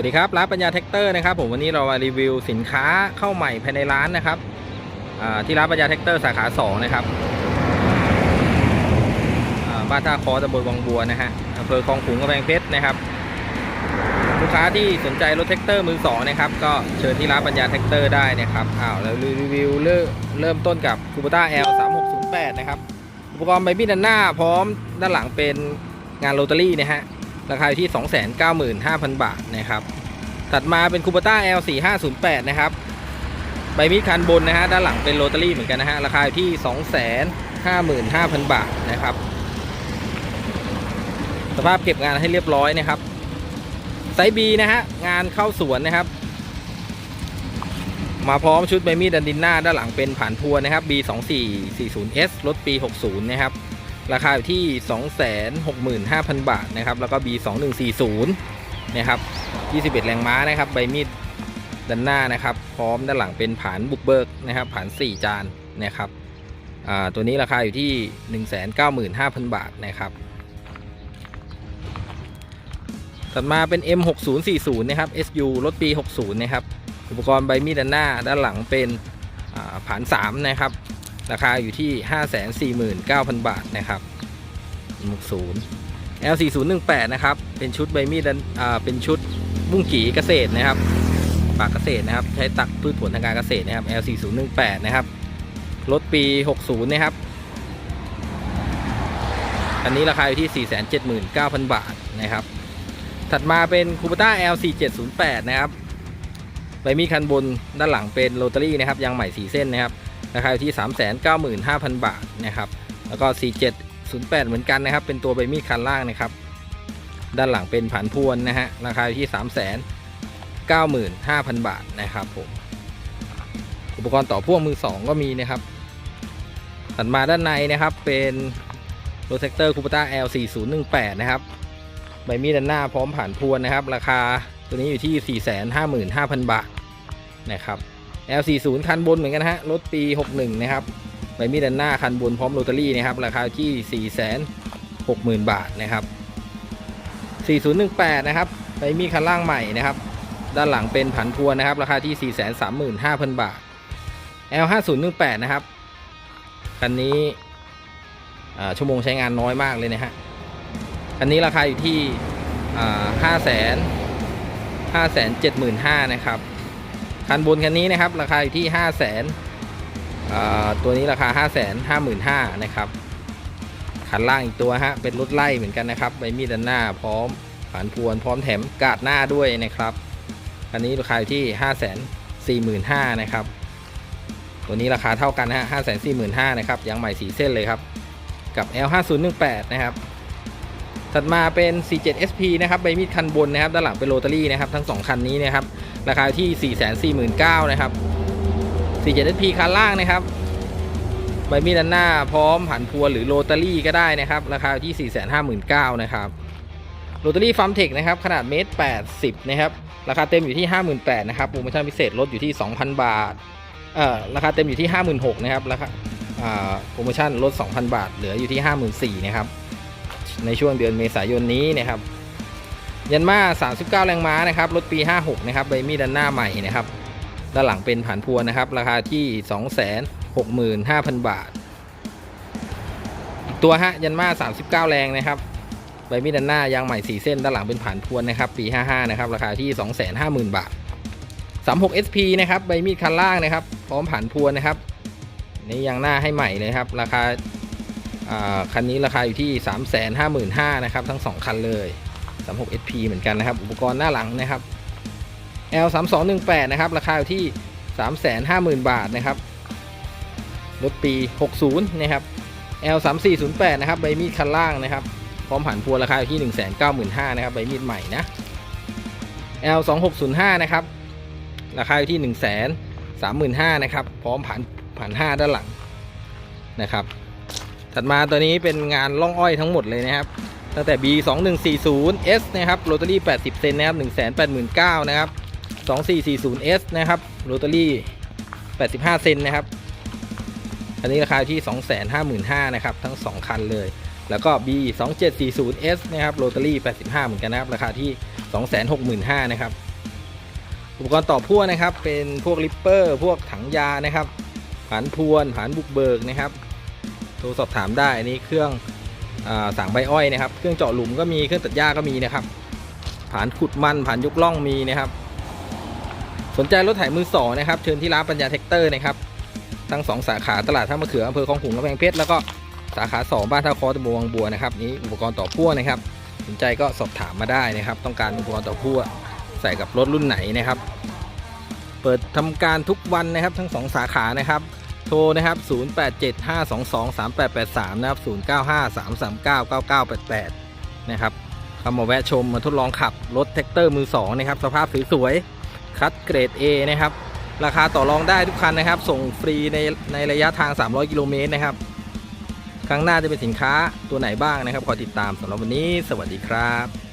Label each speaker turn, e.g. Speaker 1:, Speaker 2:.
Speaker 1: วัสดีครับร้านปัญญาแท็กเตอร์นะครับผมวันนี้เรามารีวิวสินค้าเข้าใหม่ภายในร้านนะครับที่ร้านปัญญาแท็กเตอร์สาขา2นะครับบ้านท่าคอตำบลวังบัวนะฮะอำเภอคลองขุงกำแพงเพชรนะครับ ลูกค้าที่สนใจรถแท็กเตอร์มือสองนะครับก็เชิญที่ร้านปัญญาแท็กเตอร์ได้นะครับอ้าวแล้วรีวิวเริ่มต้นกับคูปต้า L 3 6 0 8นะครับอุปกรณ์ใบมีดด้านหน้าพร้อมด้านหลังเป็นงานโรตารี่นะฮะ ราคาอยู่ที่ 295,000 บาทนะครับ ถัดมาเป็นคูปต้า L4508 นะครับใบมีดคันบนนะฮะด้านหลังเป็นโรตารี่เหมือนกันนะฮะราคาอยู่ที่ 255,000 บาทนะครับ สภาพเก็บงานให้เรียบร้อยนะครับไซส์ B นะฮะงานเข้าสวนนะครับ มาพร้อมชุดใบมีดดันดินหน้าด้านหลังเป็นผ่านพวนะครับ B2440S รถปี 60 นะครับ ราคาอยู่ที่ 265,000 บาทนะครับ แล้วก็ B2140 นะครับ 21 แรงม้านะครับ ใบมีดด้านหน้านะครับ พร้อมด้านหลังเป็นผานบุกเบิกนะครับ ผาน 4 จานนะครับอ่าตัวนี้ราคาอยู่ที่ 195,000 บาทนะครับถัดมาเป็น M6040 นะครับ SU รถปี 60 นะครับ อุปกรณ์ใบมีดด้านหน้า ด้านหลังเป็นอ่าผาน 3 นะครับ ราคาอยู่ที่ 549,000 บาทนะครับ60 L4018 นะครับ เป็นชุดใบมีดอ่าเป็นชุดบุ้งกีเกษตรนะครับปากเกษตรนะครับ ใช้ตักพืชผลทางการเกษตรนะครับ L4018 นะครับ รถปี 60 นะครับ อันนี้ราคาอยู่ที่ 479,000 บาทนะครับ ถัดมาเป็นคูปต้า L4708 นะครับ ใบมีดคันบนด้านหลังเป็นโรตารี่นะครับ ยางใหม่4เส้นนะครับ ราคาอยู่ที่ 395,000 บาทนะครับ แล้วก็ 4708 เหมือนกันนะครับ เป็นตัวใบมีดคันล่างนะครับ ด้านหลังเป็นผันพวนนะฮะ ราคาอยู่ที่ 395,000 บาทนะครับผม อุปกรณ์ต่อพ่วงมือ 2 ก็มีนะครับถัดมาด้านในนะครับ เป็นโรเซกเตอร์คูปต้า L4018 นะครับ ใบมีดด้านหน้าพร้อมผ่านพวนนะครับ ราคาตัวนี้อยู่ที่ 455,000 บาทนะครับ L40 คันบนเหมือนกันนะฮะ รถปี 61 นะครับใบมีดด้านหน้าคันบนพร้อมโรตารี่นะครับ ราคาที่ 460,000 บาทนะครับ 4018 นะครับใบมีดคันล่างใหม่นะครับ ด้านหลังเป็นผันพวนนะครับ ราคาที่ 435,000 บาท L5018 นะครับ คันนี้อ่าชั่วโมงใช้งานน้อยมากเลยนะฮะ คันนี้ราคาอยู่ที่ห้าแสนห้าแสนเจ็ดหมื่นห้านะครับ คันบนคันนี้นะครับ ราคาอยู่ที่ห้าแสนตัวนี้ราคาห้าแสนห้าหมื่นห้านะครับ คันล่างอีกตัวฮะ เป็นรถไล่เหมือนกันนะครับใบมีดด้านหน้าพร้อมผานพวนพร้อมแถมกาดหน้าด้วยนะครับคันนี้ราคาอยู่ที่ห้าแสนสี่หมื่นห้านะครับ ตัวนี้ราคาเท่ากันนะฮะห้าแสนสี่หมื่นห้านะครับยางใหม่สีเส้นเลยครับกับ L5018 นะครับ ถัดมาเป็น 47SP นะครับ ใบมีดคันบนนะครับ ด้านหลังเป็นโรตารี่นะครับ ทั้ง 2 คันนี้นะครับ ราคาที่ 449,000นะครับ 47SP คันล่างนะครับใบมีดด้านหน้าพร้อมผันพวนหรือโรตารี่ก็ได้นะครับ ราคาที่ 459,000นะครับโรตารี่ฟาร์มเทคนะครับขนาดเมตร80นะครับราคาเต็มอยู่ที่ 58,000นะครับโปรโมชั่นพิเศษลดอยู่ที่ 2,000 บาทเอ่อราคาเต็มอยู่ที่ 56,000นะครับราคาอ่าโปรโมชั่นลด 2,000 บาท เหลืออยู่ที่ 54,000นะครับในช่วงเดือนเมษายนนี้นะครับ ยันมา 39 แรงม้านะครับ รถปี 56 นะครับ ใบมีดด้านหน้าใหม่นะครับ ด้านหลังเป็นผ่านพัวนะครับ ราคาที่ 265,000 บาท อีกตัวฮะ ยันมา 39 แรงนะครับ ใบมีดด้านหน้ายางใหม่ 4 เส้น ด้านหลังเป็นผ่านพวนนะครับ ปี 55 นะครับ ราคาที่ 250,000 บาท 36 SP นะครับ ใบมีดคันล่างนะครับ พร้อมผ่านพวนนะครับ นี่ยางหน้าให้ใหม่เลยครับ ราคาอ่าคันนี้ราคาอยู่ที่ 3 5 5 0 0 0นะครับ ทั้ง 2 คันเลย 36 SP เหมือนกันนะครับ อุปกรณ์หน้าหลังนะครับ L 3 2 1 8นะครับ ราคาอยู่ที่ 3 5 0 0 0 0 บาทนะครับ รถปี 60 นะครับ L 3 4 0 8นะครับ ใบมีดคันล่างนะครับ พร้อมผ่านพัวราคาอยู่ที่ 1 9 5 0 0 0นะครับ ใบมีดใหม่นะ L 2 6 0 5นะครับ ราคาอยู่ที่ 1 3 5 0 0 0นะครับ พร้อมผ่านผ่าน5ด้านหลังนะครับ ถัดมาตัวนี้เป็นงานล่องอ้อยทั้งหมดเลยนะครับ ตั้งแต่ B 2 1 4 0 S นะครับโรตารี่80 เซนนะครับ1 8 9 0 0 0นะครับ2440 S นะครับโรตารี่85 เซนนะครับ อันนี้ราคาที่ 255,000นะครับ ทั้ง 2 คันเลย แล้วก็ B 2 7 4 0 S นะครับโรตารี่85 เหมือนกันนะครับ ราคาที่ 265,000นะครับ อุปกรณ์ต่อพ่วงนะครับ เป็นพวกลิปเปอร์ พวกถังยานะครับ ผานพวน ผานบุกเบิกนะครับ โทรสอบถามได้ อันนี้เครื่อง สางใบอ้อยนะครับเครื่องเจาะหลุมก็มีเครื่องตัดหญ้าก็มีนะครับผ่านขุดมันผ่านยกล่องมีนะครับ สนใจรถไถมือสองนะครับ เชิญที่ร้านปัญญาแท็กเตอร์นะครับทั้งสองสาขาตลาดท่ามะเขืออำเภอคลองขุงกำแพงเพชรแล้วก็สาขาสองบ้านท่าคอตะบวงบัวนะครับนี้อุปกรณ์ต่อพ่วงนะครับ สนใจก็สอบถามมาได้นะครับ ต้องการอุปกรณ์ต่อพ่วงใส่กับรถรุ่นไหนนะครับ เปิดทำการทุกวันนะครับ ทั้งสองสาขานะครับ โทรนะครับ 0875223883 นะครับ 0953399988 นะครับเข้ามาแวะชมมาทดลองขับรถแท็กเตอร์มือสองนะครับ สภาพสวยๆ คัดเกรด A นะครับ ราคาต่อรองได้ทุกคันนะครับ ส่งฟรีในในระยะทาง 300 กิโลเมตรนะครับ ครั้งหน้าจะเป็นสินค้าตัวไหนบ้างนะครับขอยติดตามสำหรับวันนี้ สวัสดีครับ